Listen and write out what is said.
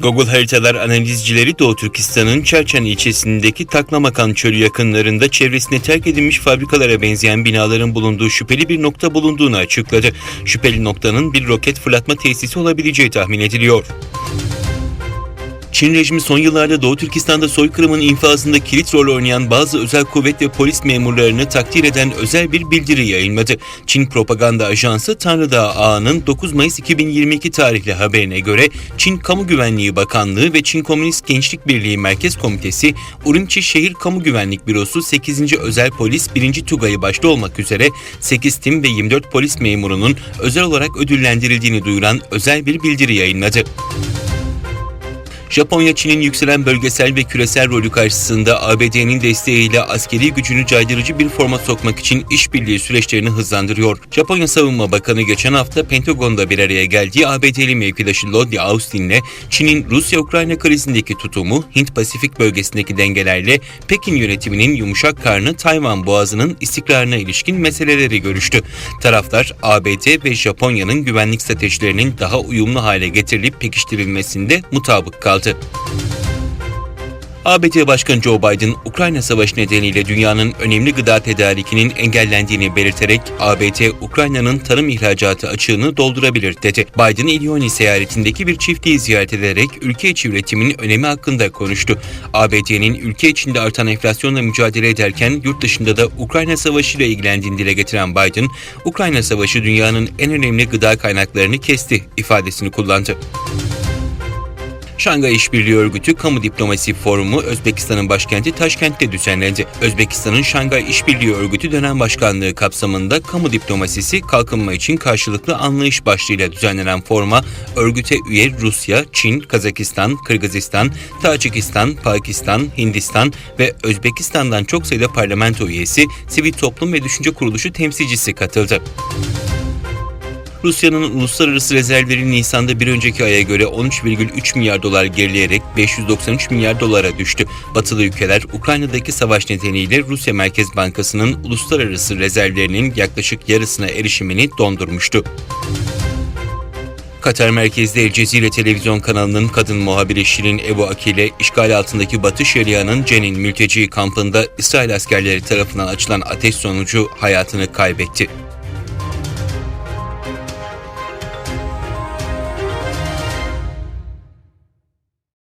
Google haritalar analizcileri Doğu Türkistan'ın Çerçen ilçesindeki Taklamakan Çölü yakınlarında çevresine terk edilmiş fabrikalara benzeyen binaların bulunduğu şüpheli bir nokta bulunduğunu açıkladı. Şüpheli noktanın bir roket fırlatma tesisi olabileceği tahmin ediliyor. Çin rejimi son yıllarda Doğu Türkistan'da soykırımın infazında kilit rol oynayan bazı özel kuvvet ve polis memurlarını takdir eden özel bir bildiri yayınladı. Çin propaganda ajansı Tanrıdağ Ağa'nın 9 Mayıs 2022 tarihli haberine göre Çin Kamu Güvenliği Bakanlığı ve Çin Komünist Gençlik Birliği Merkez Komitesi Urumçi Şehir Kamu Güvenlik Bürosu 8. Özel Polis 1. Tugay'ı başta olmak üzere 8 tim ve 24 polis memurunun özel olarak ödüllendirildiğini duyuran özel bir bildiri yayınladı. Japonya Çin'in yükselen bölgesel ve küresel rolü karşısında ABD'nin desteğiyle askeri gücünü caydırıcı bir forma sokmak için işbirliği süreçlerini hızlandırıyor. Japonya Savunma Bakanı geçen hafta Pentagon'da bir araya geldiği ABD'li mevkidaşı Lloyd Austin'le Çin'in Rusya-Ukrayna krizindeki tutumu, Hint-Pasifik bölgesindeki dengelerle Pekin yönetiminin yumuşak karnı Tayvan Boğazı'nın istikrarına ilişkin meseleleri görüştü. Taraflar ABD ve Japonya'nın güvenlik stratejilerinin daha uyumlu hale getirilip pekiştirilmesinde mutabık kaldı. ABD Başkanı Joe Biden, Ukrayna Savaşı nedeniyle dünyanın önemli gıda tedarikinin engellendiğini belirterek ABD, Ukrayna'nın tarım ihracatı açığını doldurabilir dedi. Biden, Illinois seyahatindeki bir çiftliği ziyaret ederek ülke içi üretimin önemi hakkında konuştu. ABD'nin ülke içinde artan enflasyonla mücadele ederken yurt dışında da Ukrayna Savaşı ile ilgilendiğini dile getiren Biden, Ukrayna Savaşı dünyanın en önemli gıda kaynaklarını kesti ifadesini kullandı. Şangay İşbirliği Örgütü Kamu Diplomasi Forumu Özbekistan'ın başkenti Taşkent'te düzenlendi. Özbekistan'ın Şangay İşbirliği Örgütü dönem başkanlığı kapsamında kamu diplomasisi kalkınma için karşılıklı anlayış başlığıyla düzenlenen foruma örgüte üye Rusya, Çin, Kazakistan, Kırgızistan, Tacikistan, Pakistan, Hindistan ve Özbekistan'dan çok sayıda parlamento üyesi, sivil toplum ve düşünce kuruluşu temsilcisi katıldı. Rusya'nın uluslararası rezervleri Nisan'da bir önceki aya göre 13,3 milyar dolar gerileyerek 593 milyar dolara düştü. Batılı ülkeler Ukrayna'daki savaş nedeniyle Rusya Merkez Bankası'nın uluslararası rezervlerinin yaklaşık yarısına erişimini dondurmuştu. Katar merkezli El Cezire televizyon kanalının kadın muhabiri Şirin Ebu Akile, işgal altındaki Batı Şeria'nın Cenin mülteci kampında İsrail askerleri tarafından açılan ateş sonucu hayatını kaybetti.